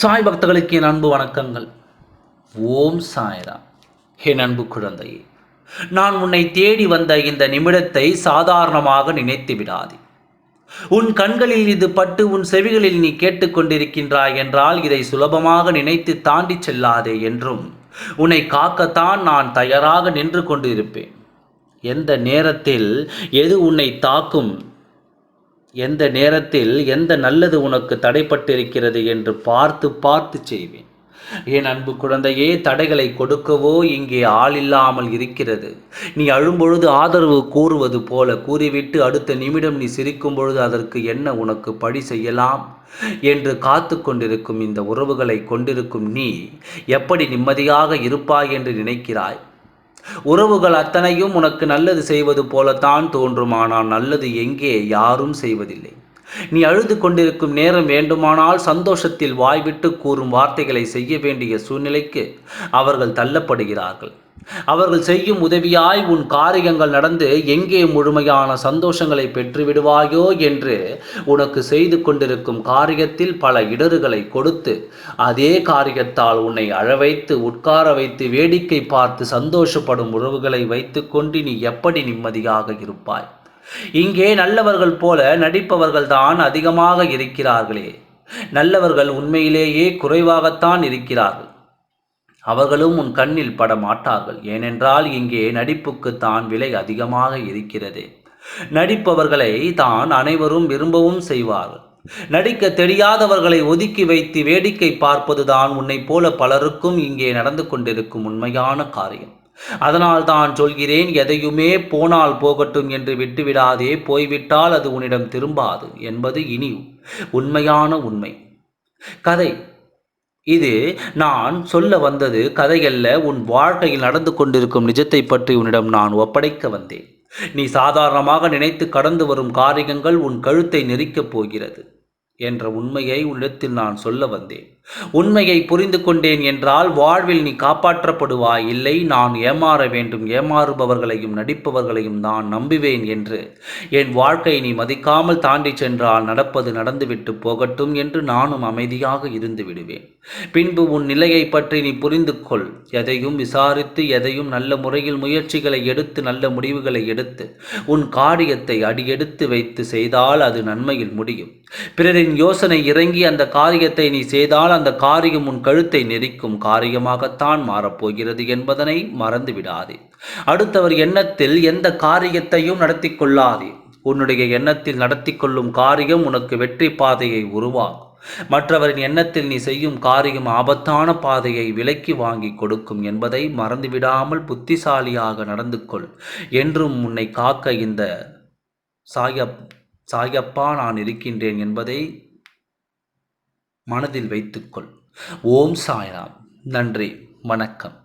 சாய் பக்தர்களுக்கு என் அன்பு வணக்கங்கள். ஓம் சாய்ரா என் அன்பு குழந்தையே நான் உன்னை தேடி வந்த இந்த நிமிடத்தை சாதாரணமாக நினைத்து விடாதே. உன் கண்களில் இது பட்டு உன் செவிகளில் நீ கேட்டுக்கொண்டிருக்கின்றாய் என்றால் இதை சுலபமாக நினைத்து தாண்டி செல்லாதே என்றும் உன்னை காக்கத்தான் நான் தயாராக நின்று கொண்டிருப்பேன். எந்த நேரத்தில் எது உன்னை தாக்கும் எந்த நேரத்தில் எந்த நல்லது உனக்கு தடைப்பட்டிருக்கிறது என்று பார்த்து பார்த்து செய்வேன். என் அன்பு குழந்தையே தடைகளை கொடுக்கவோ இங்கே ஆள் இல்லாமல் இருக்கிறது. நீ அழும்பொழுது ஆதரவு கூறுவது போல கூறிவிட்டு அடுத்த நிமிடம் நீ சிரிக்கும் பொழுது அதற்கு என்ன உனக்கு படி செய்யலாம் என்று காத்து கொண்டிருக்கும் இந்த உறவுகளை கொண்டிருக்கும் நீ எப்படி நிம்மதியாக இருப்பாய் என்று நினைக்கிறாய்? உறவுகள் அத்தனையும் உனக்கு நல்லது செய்வது போலத்தான் தோன்றுமானால் நல்லது எங்கே யாரும் செய்வதில்லை. நீ அழுது கொண்டிருக்கும் நேரம் வேண்டுமானால் சந்தோஷத்தில் வாய்விட்டு கூறும் வார்த்தைகளை செய்ய வேண்டிய சூழ்நிலைக்கு அவர்கள் தள்ளப்படுகிறார்கள். அவர்கள் செய்யும் உதவியாய் உன் காரியங்கள் நடந்து எங்கே முழுமையான சந்தோஷங்களை பெற்றுவிடுவாயோ என்று உனக்கு செய்து கொண்டிருக்கும் காரியத்தில் பல இடர்களை கொடுத்து அதே காரியத்தால் உன்னை அழவைத்து உட்கார வைத்து வேடிக்கை பார்த்து சந்தோஷப்படும் உறவுகளை வைத்துக்கொண்டு நீ எப்படி நிம்மதியாக இருப்பாய்? இங்கே நல்லவர்கள் போல நடிப்பவர்கள் தான் அதிகமாக இருக்கிறார்களே. நல்லவர்கள் உண்மையிலேயே குறைவாகத்தான் இருக்கிறார்கள். அவர்களும் உன் கண்ணில் பட மாட்டார்கள் ஏனென்றால் இங்கே நடிப்புக்கு தான் விலை அதிகமாக இருக்கிறது. நடிப்பவர்களை தான் அனைவரும் விரும்பவும் செய்வார்கள். நடிக்க தெரியாதவர்களை ஒதுக்கி வைத்து வேடிக்கை பார்ப்பதுதான் உன்னை போல பலருக்கும் இங்கே நடந்து கொண்டிருக்கும் உண்மையான காரியம். அதனால் தான் சொல்கிறேன் எதையுமே போனால் போகட்டும் என்று விட்டுவிடாதே போய்விட்டால் அது உன்னிடம் திரும்பாது என்பது இனி உண்மையான உண்மை. கதை. இது நான் சொல்ல வந்தது கதைகளில் உன் வாழ்க்கையில் நடந்து கொண்டிருக்கும் நிஜத்தை பற்றி உன்னிடம் நான் ஒப்படைக்க வந்தேன். நீ சாதாரணமாக நினைத்து கடந்து வரும் காரியங்கள் உன் கழுத்தை நெரிக்கப் போகிறது என்ற உண்மையை உன்னிடத்தில் நான் சொல்ல வந்தேன். உண்மையை புரிந்து கொண்டேன் என்றால் வாழ்வில் நீ காப்பாற்றப்படுவாய். இல்லை நான் ஏமாற வேண்டும். ஏமாறுபவர்களையும் நடிப்பவர்களையும் நான் நம்புவேன் என்று. என் வாழ்க்கை நீ மதிக்காமல் தாண்டி சென்றால் நடப்பது நடந்துவிட்டு போகட்டும் என்று நானும் அமைதியாக இருந்து விடுவேன். பின்பு உன் நிலையை பற்றி நீ புரிந்து கொள். எதையும் விசாரித்து எதையும் நல்ல முறையில் முயற்சிகளை எடுத்து நல்ல முடிவுகளை எடுத்து உன் காரியத்தை அடியெடுத்து வைத்து செய்தால் அது நன்மையில் முடியும். பிறரின் யோசனை இறங்கி அந்த காரியத்தை நீ செய்தால் அந்த காரியம் உன் கழுத்தை நெரிக்கும் காரியமாகத்தான் மாறப்போகிறது என்பதனை மறந்துவிடாதே. அடுத்தவர் எண்ணத்தில் எந்த காரியத்தையும் நடத்தி கொள்ளாதே உன்னுடைய எண்ணத்தில் நடத்தி கொள்ளும் காரியம் உனக்கு வெற்றி பாதையை உருவாகும் மற்றவரின் எண்ணத்தில் நீ செய்யும் காரியம் ஆபத்தான பாதையை விலக்கி வாங்கி கொடுக்கும் என்பதை மறந்துவிடாமல் புத்திசாலியாக நடந்து கொள் என்றும் உன்னை காக்க இந்த சாயப் சாயப்பா நான் இருக்கின்றேன் என்பதை மனதில் வைத்துக்கொள். ஓம் சாய்ராம். நன்றி. வணக்கம்.